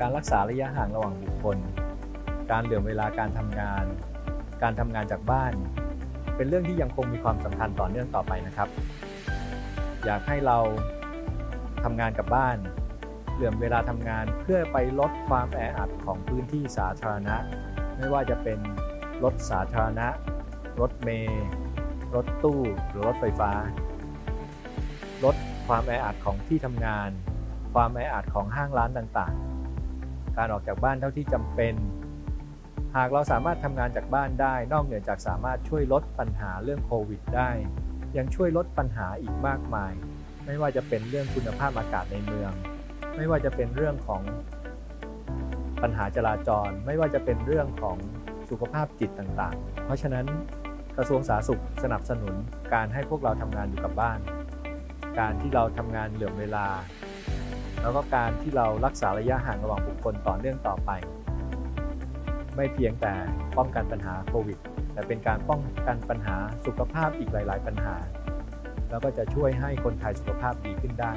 การรักษาระยะห่างระหว่างบุคคล การเหลื่อมเวลาการทำงาน การทำงานจากบ้าน เป็นเรื่องที่ยังคงมีความสำคัญต่อเนื่องต่อไปนะครับ อยากให้เราทำงานกับบ้าน เหลื่อมเวลาทำงานเพื่อไปลดความแออัดของพื้นที่สาธารณะ ไม่ว่าจะเป็นรถสาธารณะ รถเมล์รถตู้หรือรถไฟฟ้า ลดความแออัดของที่ทำงาน ความแออัดของห้างร้านต่างๆ การออกจากบ้านเท่าที่จำเป็น หากเราสามารถทำงานจากบ้านได้นอกเหนือจากสามารถช่วยลดปัญหาเรื่องโควิดได้ ยังช่วยลดปัญหาอีกมากมาย ไม่ว่าจะเป็นเรื่องคุณภาพอากาศในเมือง ไม่ว่าจะเป็นเรื่องของปัญหาจราจร ไม่ว่าจะเป็นเรื่องของสุขภาพจิตต่างๆ เพราะฉะนั้นกระทรวงสาธารณสุขสนับสนุนการให้พวกเราทำงานอยู่กับบ้าน การที่เราทำงานเหลื่อมเวลา แล้วก็การที่เรารักษาระยะห่างระหว่างบุคคลต่อเนื่องต่อไป ไม่เพียงแต่ป้องกันปัญหาโควิด แต่เป็นการป้องกันปัญหาสุขภาพอีกหลาย ๆ ปัญหา แล้วก็จะช่วยให้คนไทยสุขภาพดีขึ้นได้